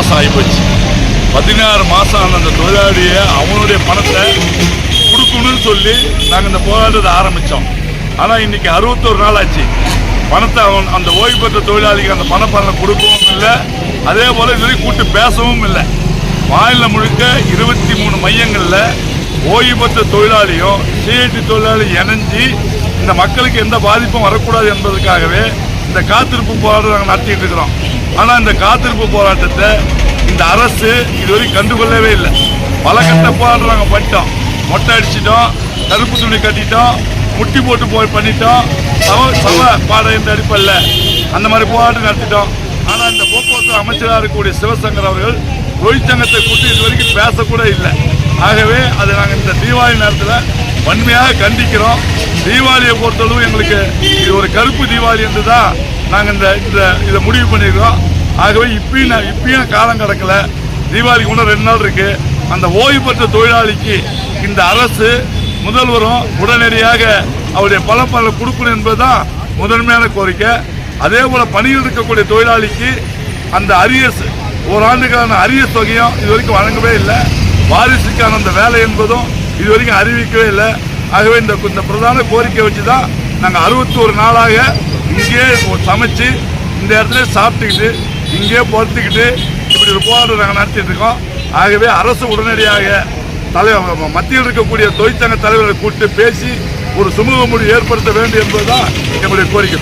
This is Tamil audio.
மாதம் ஆகிப்போச்சு பதினாறு மாதம் ஆன அந்த தொழிலாளியை அவனுடைய பணத்தை கொடுக்கணும்னு சொல்லி நாங்கள் இந்த போராட்டத்தை ஆரம்பித்தோம் ஆனால் இன்றைக்கி அறுபத்தொரு நாள் ஆச்சு. பணத்தை அவன் அந்த ஓய்வு பெற்ற தொழிலாளிக்கு அந்த பணப்பலனை கொடுக்கவும் இல்லை. அதே போல் இதுவரை கூட்டு பேசவும் இல்லை. மாநிலம் முழுக்க இருபத்தி மூணு மையங்களில் ஓய்வு பெற்ற தொழிலாளியும் சிஐடி தொழிலாளி இணைஞ்சு இந்த மக்களுக்கு எந்த பாதிப்பும் வரக்கூடாது என்பதற்காகவே இந்த காத்திருப்பு போராட்டம் நாங்கள் நடத்திட்டு இருக்கிறோம். ஆனால் இந்த காத்திருப்பு போராட்டத்தை இந்த அரசு இதுவரை கண்டுகொள்ளவே இல்லை. பல கட்ட போராட்டம் பண்ணிட்டோம். மொட்டை அடிச்சிட்டோம் கருப்பு துணி கட்டிட்டோம் முட்டி போட்டு போய் பண்ணிட்டோம். சம சவ பாடம் என்ற அடிப்படையில் அந்த மாதிரி போராட்டம் நடத்திட்டோம். ஆனால் இந்த போக்குவரத்து அமைச்சராக இருக்கக்கூடிய சிவசங்கர் அவர்கள் தொழிற்சங்கத்தை கூட்டி இது வரைக்கும் பேசக்கூட இல்லை. ஆகவே அதை நாங்கள் இந்த தீபாவளி நேரத்தில் வன்மையாக கண்டிக்கிறோம். தீபாவளியை பொறுத்தளவு எங்களுக்கு இது ஒரு கருப்பு தீபாவளி என்று தான் நாங்கள் இந்த இந்த இதை முடிவு பண்ணியிருக்கிறோம். ஆகவே இப்பயும் நான் இப்பயும் காலம் கிடக்கல. தீபாவளிக்கு இன்னும் ரெண்டு நாள் இருக்கு. அந்த ஓய்வு பெற்ற தொழிலாளிக்கு இந்த அரசு முதல்வரும் உடனடியாக அவருடைய பல பல கொடுக்கணும் என்பதுதான் முதன்மையான கோரிக்கை. அதே போல பணியில் இருக்கக்கூடிய தொழிலாளிக்கு அந்த அரியஸ் ஓராண்டுக்கான அரியஸ் தொகையும் இது வரைக்கும் வழங்கவே இல்லை. வாரிசுக்கான அந்த வேலை என்பதும் இது வரைக்கும் அறிவிக்கவே இல்லை. ஆகவே இந்த இந்த பிரதான கோரிக்கை வச்சு தான் நாங்கள் அறுபத்தோரு நாளாக இங்கேயே சமைச்சு இந்த இடத்துல சாப்பிட்டுக்கிட்டு இங்கேயே பொறுத்துக்கிட்டு இப்படி ஒரு போராட்டம் நாங்கள் நடத்திட்டு இருக்கோம். ஆகவே அரசு உடனடியாக தலைவர் மத்தியில் இருக்கக்கூடிய தொழிற்சங்க தலைவர்களை கூப்பிட்டு பேசி ஒரு சுமூக முடிவு ஏற்படுத்த வேண்டும் என்பதுதான் எங்களுடைய கோரிக்கை